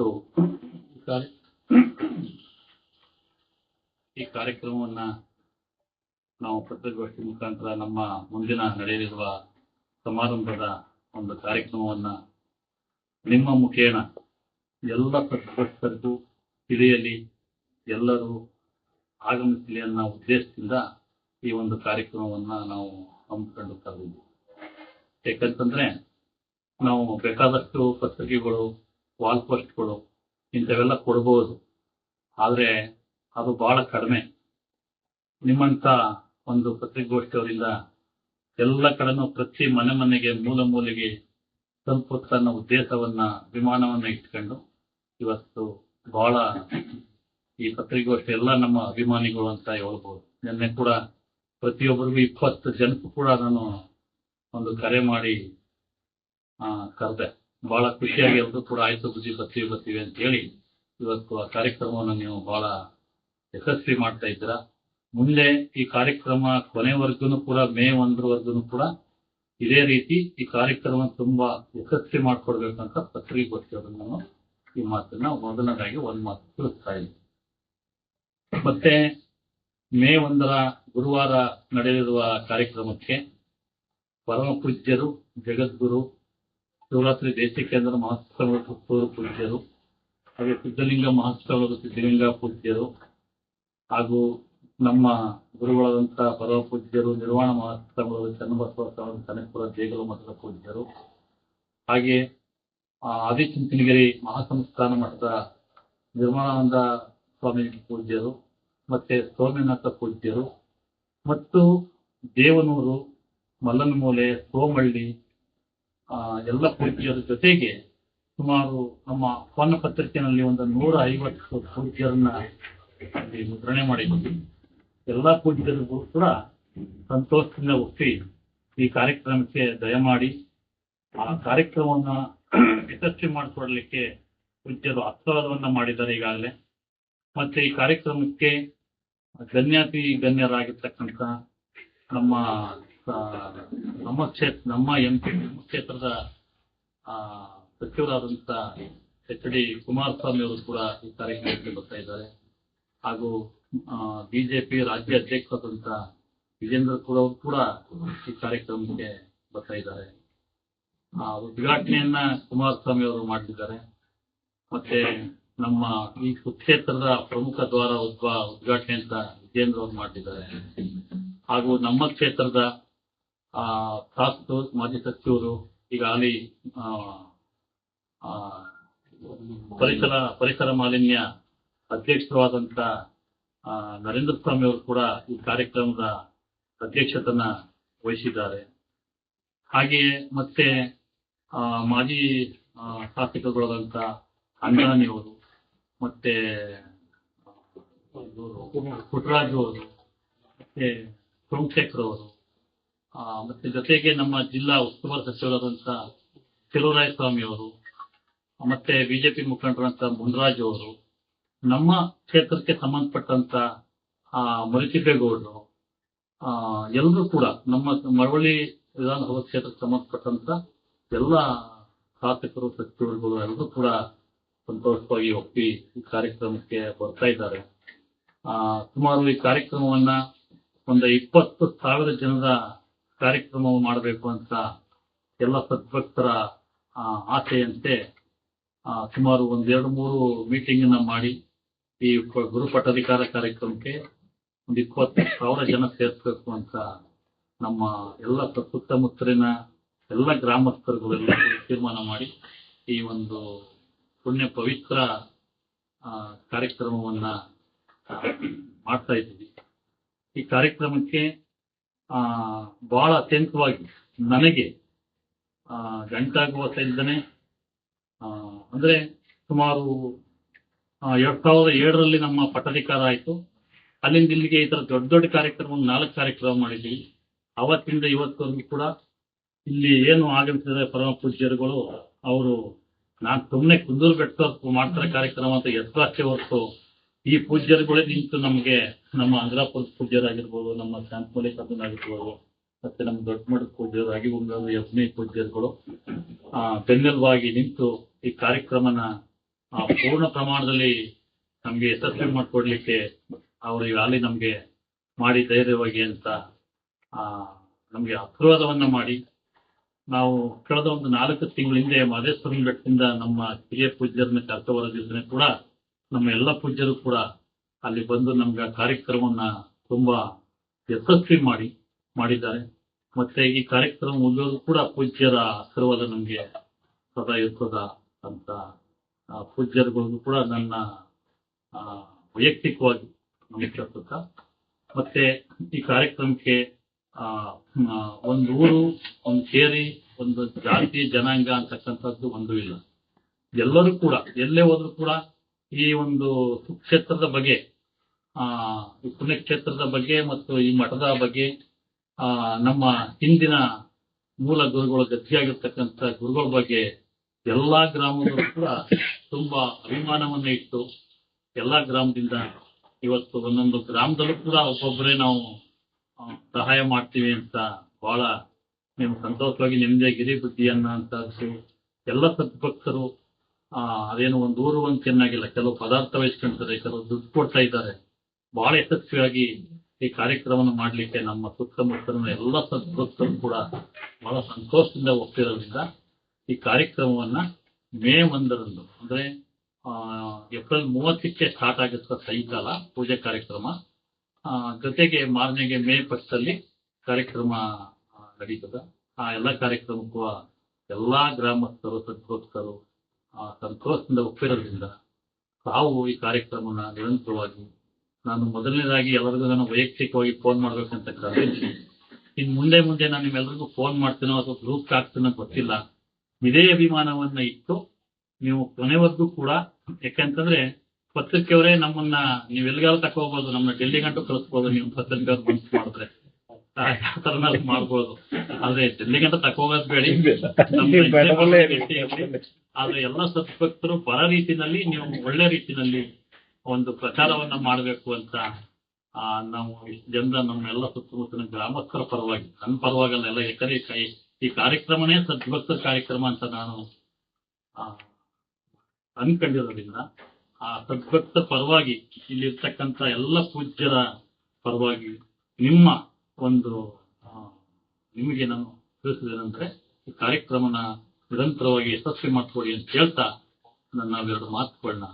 ಇವತ್ತು ಈ ಕಾರ್ಯ- ಈ ಕಾರ್ಯಕ್ರಮವನ್ನ ನಾವು ಪತ್ರಿಕಾಗೋಷ್ಠಿ ಮುಖಾಂತರ ನಮ್ಮ ಮುಂದಿನ ನಡೆಯಲಿರುವ ಸಮಾರಂಭದ ಒಂದು ಕಾರ್ಯಕ್ರಮವನ್ನ ನಿಮ್ಮ ಮುಖೇನ ಎಲ್ಲ ಪತ್ರಿಕೋಷ್ಠರಿಗೂ ತಿಳಿಯಲಿ, ಎಲ್ಲರೂ ಆಗಮಿಸಲಿ ಅನ್ನೋ ಉದ್ದೇಶದಿಂದ ಈ ಒಂದು ಕಾರ್ಯಕ್ರಮವನ್ನ ನಾವು ಹಮ್ಮಿಕೊಂಡು ಕರೆದಿದ್ದೀವಿ ಯಾಕಂತಂದ್ರೆ ನಾವು ಬೇಕಾದಷ್ಟು ಪತ್ರಿಕೆಗಳು ವಾಲ್ ಪೋಸ್ಟ್ಗಳು ಇಂಥವೆಲ್ಲ ಕೊಡ್ಬೋದು. ಆದರೆ ಅದು ಬಹಳ ಕಡಿಮೆ. ನಿಮ್ಮಂಥ ಒಂದು ಪತ್ರಿಕಾಗೋಷ್ಠಿಯವರಿಂದ ಎಲ್ಲ ಕಡೆನೂ ಪ್ರತಿ ಮನೆ ಮನೆಗೆ ಮೂಲ ಮೂಲೆಗೆ ತಲುಪುತ್ತ ತನ್ನ ಉದ್ದೇಶವನ್ನ, ಅಭಿಮಾನವನ್ನ ಇಟ್ಕೊಂಡು ಇವತ್ತು ಬಹಳ ಈ ಪತ್ರಿಕಾಗೋಷ್ಠಿ ಎಲ್ಲ ನಮ್ಮ ಅಭಿಮಾನಿಗಳು ಅಂತ ಹೇಳ್ಬೋದು. ನಿನ್ನೆ ಕೂಡ ಪ್ರತಿಯೊಬ್ಬರಿಗೂ ಇಪ್ಪತ್ತು ಜನಕ್ಕೂ ಕೂಡ ನಾನು ಒಂದು ಕರೆ ಮಾಡಿ ಕರೆದೆ. ಬಹಳ ಖುಷಿಯಾಗಿ ಎಲ್ಲರೂ ಕೂಡ ಆಯ್ತು ಬುದ್ಧಿ ಬರ್ತೀವಿ ಬರ್ತೀವಿ ಅಂತ ಹೇಳಿ. ಇವತ್ತು ಆ ಕಾರ್ಯಕ್ರಮವನ್ನು ನೀವು ಬಹಳ ಯಶಸ್ವಿ ಮಾಡ್ತಾ ಇದ್ದೀರಾ. ಮುಂದೆ ಈ ಕಾರ್ಯಕ್ರಮ ಕೊನೆವರೆಗೂ ಕೂಡ, ಮೇ ಒಂದರವರೆಗೂ ಕೂಡ ಇದೇ ರೀತಿ ಈ ಕಾರ್ಯಕ್ರಮ ತುಂಬಾ ಯಶಸ್ವಿ ಮಾಡ್ಕೊಡ್ಬೇಕಂತ ಗೊತ್ತಿರೋದು ನಾನು ಈ ಮಾತನ್ನ ಮೊದಲನೇದಾಗಿ ಒಂದು ಮಾತು ತಿಳಿಸ್ತಾ ಇದ್ದೀನಿ. ಮತ್ತೆ ಮೇ ಒಂದರ ಗುರುವಾರ ನಡೆಯಲಿರುವ ಕಾರ್ಯಕ್ರಮಕ್ಕೆ ಪರಮ ಪೂಜ್ಯರು ಜಗದ್ಗುರು ಶಿವರಾತ್ರಿ ದೇಶಿಕೇಂದ್ರ ಮಹೋತ್ಸವ ಪುತ್ತೂರು ಪೂಜ್ಯರು ಹಾಗೆ ಸಿದ್ಧಲಿಂಗ ಮಹೋತ್ಸವದ ಸಿದ್ಧಲಿಂಗ ಪೂಜ್ಯರು ಹಾಗೂ ನಮ್ಮ ಗುರುಗಳಾದಂತಹ ಪರಮ ಪೂಜ್ಯರು, ನಿರ್ವಾಣ ಮಹೋತ್ಸವದ ಚನ್ನಬಸವ ಸ್ವಾಮಿ ಕನಕಪುರ ದೇಗುಲ ಮಠದ ಪೂಜ್ಯರು. ಹಾಗೆ ಆದಿಚುಂಚನಗಿರಿ ಮಹಾಸಂಸ್ಥಾನ ಮಠದ ನಿರ್ಮಲಾನಂದ ಸ್ವಾಮಿ ಪೂಜ್ಯರು ಮತ್ತೆ ಸೋಮನಾಥ ಪೂಜ್ಯರು. ಮತ್ತು ದೇವನೂರು ಮಲ್ಲನಮೂಲೆ ಸೋಮಳ್ಳಿ ಎಲ್ಲ ಪೂಜ್ಯರ ಜೊತೆಗೆ ಸುಮಾರು ನಮ್ಮ ಪನ್ನ ಪತ್ರಿಕೆಯಲ್ಲಿ ಒಂದು ನೂರ ಐವತ್ತು ಪೂಜ್ಯರನ್ನ ಮುದ್ರಣೆ ಮಾಡಿದ್ದೀವಿ ಎಲ್ಲ ಪೂಜ್ಯರಿಗೂ ಕೂಡ ಸಂತೋಷದಿಂದ ಒಪ್ಪಿ ಈ ಕಾರ್ಯಕ್ರಮಕ್ಕೆ ದಯಮಾಡಿ ಆ ಕಾರ್ಯಕ್ರಮವನ್ನ ಯಶಸ್ವಿ ಮಾಡಿಕೊಡ್ಲಿಕ್ಕೆ ಪೂಜ್ಯರು ಆಶೀರ್ವಾದವನ್ನ ಮಾಡಿದ್ದಾರೆ ಈಗಾಗಲೇ. ಮತ್ತೆ ಈ ಕಾರ್ಯಕ್ರಮಕ್ಕೆ ಗಣ್ಯಾತಿ ಗಣ್ಯರಾಗಿರ್ತಕ್ಕಂಥ ನಮ್ಮ ನಮ್ಮ ಕ್ಷೇತ್ರ ನಮ್ಮ ಎಂ ಪಿ ನಮ್ಮ ಕ್ಷೇತ್ರದ ಆ, ಸಚಿವರಾದಂತ ಎಚ್ ಡಿ ಕುಮಾರಸ್ವಾಮಿ ಅವರು ಕೂಡ ಈ ಕಾರ್ಯಕ್ರಮಕ್ಕೆ ಬರ್ತಾ ಇದ್ದಾರೆ. ಹಾಗೂ ಬಿಜೆಪಿ ರಾಜ್ಯ ಅಧ್ಯಕ್ಷರಾದಂತ ವಿಜೇಂದ್ರ ಕೂಡ ಅವರು ಕೂಡ ಈ ಕಾರ್ಯಕ್ರಮಕ್ಕೆ ಬರ್ತಾ ಇದ್ದಾರೆ. ಉದ್ಘಾಟನೆಯನ್ನ ಕುಮಾರಸ್ವಾಮಿ ಅವರು ಮಾಡಿದ್ದಾರೆ. ಮತ್ತೆ ನಮ್ಮ ಈ ಕ್ಷೇತ್ರದ ಪ್ರಮುಖ ದ್ವಾರ ಉದ್ಘಾಟನೆ ಅಂತ ವಿಜೇಂದ್ರ ಅವರು ಮಾಡಿದ್ದಾರೆ. ಹಾಗೂ ನಮ್ಮ ಕ್ಷೇತ್ರದ ಶಾಸಕರು ಮಾಜಿ ಸಚಿವರು ಈಗ ಅಲ್ಲಿ ಪರಿಸರ ಪರಿಸರ ಮಾಲಿನ್ಯ ಅಧ್ಯಕ್ಷರಾದಂತ ನರೇಂದ್ರ ಸ್ವಾಮಿ ಅವರು ಕೂಡ ಈ ಕಾರ್ಯಕ್ರಮದ ಅಧ್ಯಕ್ಷತನ ವಹಿಸಿದ್ದಾರೆ. ಹಾಗೆಯೇ ಮತ್ತೆ ಮಾಜಿ ಶಾಸಕರುಗಳಾದಂತ ಅಂಜಾನಿ ಅವರು, ಮತ್ತೆ ಪುಟ್ಟರಾಜು ಅವರು, ಮತ್ತೆ ಸೋಮಶೇಖರ್ ಅವರು ಮತ್ತೆ ಜೊತೆಗೆ ನಮ್ಮ ಜಿಲ್ಲಾ ಉಸ್ತುವಾರಿ ಸಚಿವರಾದಂತಹ ಶಿವರಾಯ ಸ್ವಾಮಿ ಅವರು, ಮತ್ತೆ ಬಿಜೆಪಿ ಮುಖಂಡರಂತ ಮುನ್ರಾಜ್ ಅವರು, ನಮ್ಮ ಕ್ಷೇತ್ರಕ್ಕೆ ಸಂಬಂಧಪಟ್ಟಂತ ಮರಿತಿಪ್ಪೇಗೌಡರು ಎಲ್ಲರೂ ಕೂಡ ನಮ್ಮ ಮರವಳ್ಳಿ ವಿಧಾನಸಭಾ ಕ್ಷೇತ್ರಕ್ಕೆ ಸಂಬಂಧಪಟ್ಟಂತ ಎಲ್ಲ ಶಾಸಕರು, ಸಚಿವರುಗಳು ಎಲ್ಲರೂ ಕೂಡ ಸಂತೋಷವಾಗಿ ಒಪ್ಪಿ ಈ ಕಾರ್ಯಕ್ರಮಕ್ಕೆ ಬರ್ತಾ ಇದ್ದಾರೆ. ಸುಮಾರು ಈ ಕಾರ್ಯಕ್ರಮವನ್ನ ಒಂದು ಇಪ್ಪತ್ತು ಸಾವಿರ ಜನರ ಕಾರ್ಯಕ್ರಮ ಮಾಡಬೇಕು ಅಂತ ಎಲ್ಲ ಸದ್ಭಕ್ತರ ಆಸೆಯಂತೆ ಸುಮಾರು ಒಂದೆರಡು ಮೂರು ಮೀಟಿಂಗ್ ಅನ್ನ ಮಾಡಿ ಈ ಗುರು ಪಟ್ಟಾಧಿಕಾರ ಕಾರ್ಯಕ್ರಮಕ್ಕೆ ಒಂದು ಇಪ್ಪತ್ತು ಸಾವಿರ ಜನ ಸೇರ್ಸ್ಬೇಕು ಅಂತ ನಮ್ಮ ಎಲ್ಲ ಸುತ್ತಮುತ್ತಲಿನ ಎಲ್ಲ ಗ್ರಾಮಸ್ಥರುಗಳು ಎಲ್ಲ ತೀರ್ಮಾನ ಮಾಡಿ ಈ ಒಂದು ಪುಣ್ಯ ಪವಿತ್ರ ಕಾರ್ಯಕ್ರಮವನ್ನ ಮಾಡ್ತಾ ಇದ್ದೀವಿ. ಈ ಕಾರ್ಯಕ್ರಮಕ್ಕೆ ಬಹಳ ಅತ್ಯಂತವಾಗಿ ನನಗೆ ಗಂಟಾಗುವ ಆ, ಅಂದ್ರೆ ಸುಮಾರು ಎರಡು ಸಾವಿರದ ಏಳರಲ್ಲಿ ನಮ್ಮ ಪಟ್ಟಾಧಿಕಾರ ಆಯಿತು. ಅಲ್ಲಿಂದ ಇಲ್ಲಿಗೆ ಈ ಥರ ದೊಡ್ಡ ದೊಡ್ಡ ಕಾರ್ಯಕ್ರಮ ನಾಲ್ಕು ಕಾರ್ಯಕ್ರಮ ಮಾಡಿದ್ವಿ. ಅವತ್ತಿಂದ ಇವತ್ತವರೆಗೂ ಕೂಡ ಇಲ್ಲಿ ಏನು ಆಗಮಿಸಿದರೆ ಪರಮ ಪೂಜ್ಯರುಗಳು, ಅವರು ನಾನು ಸುಮ್ಮನೆ ಕುಂದೂರು ಬೆಟ್ಟ ಮಾಡ್ತಾರೆ ಕಾರ್ಯಕ್ರಮ ಅಂತ ಹೆಸರಷ್ಟೇ ಹೊರತು ಈ ಪೂಜ್ಯರುಗಳೇ ನಿಂತು ನಮಗೆ ನಮ್ಮ ಅಂಗ್ರಾಪುರ ಪೂಜ್ಯರಾಗಿರ್ಬೋದು ನಮ್ಮ ಶಾಂತ ಮಲ್ಲಿಕಾರ್ಜುನ ಆಗಿರ್ಬೋದು ಮತ್ತೆ ನಮ್ಮ ದೊಡ್ಡ ಮಠದ ಪೂಜ್ಯರು ಒಂದು ಯಜ್ಞಿ ಪೂಜ್ಯರುಗಳು ಆ ಬೆನ್ನೆಲುವಾಗಿ ನಿಂತು ಈ ಕಾರ್ಯಕ್ರಮನ ಆ, ಪೂರ್ಣ ಪ್ರಮಾಣದಲ್ಲಿ ನಮ್ಗೆ ಯಶಸ್ವಿ ಮಾಡಿಕೊಡ್ಲಿಕ್ಕೆ ಅವರು ಈಗಾಗಲೇ ನಮಗೆ ಮಾಡಿ ಧೈರ್ಯವಾಗಿ ಅಂತ ಆ, ನಮ್ಗೆ ಆಶೀರ್ವಾದವನ್ನ ಮಾಡಿ ನಾವು ಕಳೆದ ಒಂದು ನಾಲ್ಕು ತಿಂಗಳ ಹಿಂದೆ ಮಹದೇಶ್ವರನ ಬೆಟ್ಟದಿಂದ ನಮ್ಮ ಹಿರಿಯ ಪೂಜ್ಯರನ್ನ ಕರ್ತವರದಿದ್ರೆ ಕೂಡ ನಮ್ಮ ಎಲ್ಲ ಪೂಜ್ಯರು ಕೂಡ ಅಲ್ಲಿ ಬಂದು ನಮ್ಗೆ ಕಾರ್ಯಕ್ರಮವನ್ನ ತುಂಬಾ ಯಶಸ್ವಿ ಮಾಡಿ ಮಾಡಿದ್ದಾರೆ. ಮತ್ತೆ ಈ ಕಾರ್ಯಕ್ರಮ ಮುಗಿಯೋದು ಕೂಡ ಪೂಜ್ಯರ ಆಶೀರ್ವಾದ ನಮ್ಗೆ ಸದಾ ಇರ್ತದ ಅಂತ ಆ, ಪೂಜ್ಯರುಗಳಿಗೂ ಕೂಡ ನನ್ನ ವೈಯಕ್ತಿಕವಾಗಿ ನಮಸ್ಕರಿಸುತ್ತ ಮತ್ತೆ ಈ ಕಾರ್ಯಕ್ರಮಕ್ಕೆ ಒಂದು ಊರು ಒಂದು ಸೇರಿ ಒಂದು ಜಾತಿ ಜನಾಂಗ ಅಂತಕ್ಕಂಥದ್ದು ಒಂದು ಇಲ್ಲ. ಎಲ್ಲರೂ ಕೂಡ ಎಲ್ಲೇ ಹೋದ್ರು ಕೂಡ ಈ ಒಂದು ಕ್ಷೇತ್ರದ ಬಗ್ಗೆ, ಆ ಪುಣ್ಯಕ್ಷೇತ್ರದ ಬಗ್ಗೆ ಮತ್ತು ಈ ಮಠದ ಬಗ್ಗೆ, ಆ, ನಮ್ಮ ಹಿಂದಿನ ಮೂಲ ಗುರುಗಳು ಗಟ್ಟಿಯಾಗಿರ್ತಕ್ಕಂಥ ಗುರುಗಳ ಬಗ್ಗೆ ಎಲ್ಲಾ ಗ್ರಾಮಗಳು ಕೂಡ ತುಂಬಾ ಅಭಿಮಾನವನ್ನ ಇಟ್ಟು ಎಲ್ಲಾ ಗ್ರಾಮದಿಂದ ಇವತ್ತು ಒಂದೊಂದು ಗ್ರಾಮದಲ್ಲೂ ಕೂಡ ಒಬ್ಬೊಬ್ಬರೇ ನಾವು ಸಹಾಯ ಮಾಡ್ತೀವಿ ಅಂತ ಬಹಳ, ನೀವು ಸಂತೋಷವಾಗಿ ನೆಮ್ಮದಿಯಾಗಿ ಗಿರಿ ಬುದ್ಧಿಯನ್ನ ಅಂತದ್ದು ಎಲ್ಲ ಆ ಅದೇನು ಒಂದು ಊರು ಅಂತ ಚೆನ್ನಾಗಿಲ್ಲ ಕೆಲವು ಪದಾರ್ಥ ವಹಿಸ್ಕೊಂತಾರೆ ಕೆಲವು ದುಡ್ಡು ಕೊಡ್ತಾ ಇದ್ದಾರೆ. ಬಹಳ ಯಶಸ್ವಿಯಾಗಿ ಈ ಕಾರ್ಯಕ್ರಮವನ್ನು ಮಾಡಲಿಕ್ಕೆ ನಮ್ಮ ಸುತ್ತಮುತ್ತಲಿನ ಎಲ್ಲ ಸದಸ್ಯರು ಕೂಡ ಬಹಳ ಸಂತೋಷದಿಂದ ಒಪ್ಪಿರೋದ್ರಿಂದ ಈ ಕಾರ್ಯಕ್ರಮವನ್ನ ಮೇ ಒಂದರಂದು ಅಂದ್ರೆ ಏಪ್ರಿಲ್ ಮೂವತ್ತಕ್ಕೆ ಸ್ಟಾರ್ಟ್ ಆಗುತ್ತೆ ಸಾಯಂಕಾಲ ಪೂಜೆ ಕಾರ್ಯಕ್ರಮ. ಜೊತೆಗೆ ಮಾರನೆಗೆ ಮೇ ಫಸ್ಟಲ್ಲಿ ಕಾರ್ಯಕ್ರಮ ನಡೀತದೆ. ಆ ಎಲ್ಲ ಕಾರ್ಯಕ್ರಮಕ್ಕೂ ಎಲ್ಲಾ ಗ್ರಾಮಸ್ಥರು ಸದ್ಭಕ್ತರು ಆ, ಸಂತೋಷದಿಂದ ಒಪ್ಪಿರೋದ್ರಿಂದ ತಾವು ಈ ಕಾರ್ಯಕ್ರಮನ ನಿರಂತರವಾಗಿ ನಾನು ಮೊದಲನೇದಾಗಿ ಎಲ್ಲರಿಗೂ ನಾನು ವೈಯಕ್ತಿಕವಾಗಿ ಫೋನ್ ಮಾಡ್ಬೇಕಂತ ಕರೆದಿದ್ದೀನಿ ಇನ್ ಮುಂದೆ ಮುಂದೆ ನಾನು ನಿಮ್ಮೆಲ್ಲರಿಗೂ ಫೋನ್ ಮಾಡ್ತೀನೋ ಅಥವಾ ಗ್ರೂಪ್ ಹಾಕ್ತೀನೋ ಗೊತ್ತಿಲ್ಲ, ಇದೇ ಅಭಿಮಾನವನ್ನ ಇಟ್ಟು ನೀವು ಕೊನೆವರೆಗೂ ಕೂಡ, ಯಾಕಂತಂದ್ರೆ ಪತ್ರಿಕೆಯವರೇ ನಮ್ಮನ್ನ ನೀವು ಎಲ್ಲಿಗಾದ್ರೂ ತಕೋಬಹುದು ನಮ್ಮನ್ನ ಡೆಲ್ಲಿಗಂಟು ಕಳಿಸ್ಬೋದು, ನೀವು ಪತ್ರಿಕೆಯವ್ರು ಮನಸ್ಸು ಮಾಡಿದ್ರೆ. ಥರನಾದ್ರು ಮಾಡ್ಬೋದು? ಆದ್ರೆ ಡೆಲ್ಲಿ ಗಂಟ ತಕೋಗೋದ್ ಬೇಡಿ ಆದ್ರೆ ಎಲ್ಲ ಸದ್ಭಕ್ತರು ಪರ ರೀತಿನಲ್ಲಿ ನೀವು ಒಳ್ಳೆ ರೀತಿನಲ್ಲಿ ಒಂದು ಪ್ರಚಾರವನ್ನ ಮಾಡಬೇಕು ಅಂತ ಆ ನಾವು ಜನರ ನಮ್ಮ ಎಲ್ಲ ಸುತ್ತಮುತ್ತಲಿನ ಗ್ರಾಮಸ್ಥರ ಪರವಾಗಿ ನನ್ನ ಪರವಾಗಲ್ಲ ಎಲ್ಲ ಯಾಕಂದ್ರೆ ಈ ಕೈ- ಈ ಕಾರ್ಯಕ್ರಮನೇ ಸದ್ಭಕ್ತರ ಕಾರ್ಯಕ್ರಮ ಅಂತ ನಾನು ಆ, ಅನ್ಕೊಂಡಿರೋದ್ರಿಂದ ಆ ಸದ್ಭಕ್ತ ಪರವಾಗಿ ಇಲ್ಲಿರ್ತಕ್ಕಂಥ ಎಲ್ಲ ಪೂಜ್ಯರ ಪರವಾಗಿ ನಿಮ್ಮ ಒಂದು ನಿಮಗೆ ನಾನು ತಿಳಿಸಿದೇನೆಂದ್ರೆ ಈ ಕಾರ್ಯಕ್ರಮನ ನಿರಂತರವಾಗಿ ಯಶಸ್ವಿ ಮಾಡ್ಕೊಡಿ ಅಂತ ಹೇಳ್ತಾ ನನ್ನ ಎರಡು ಮಾತುಗಳನ್ನ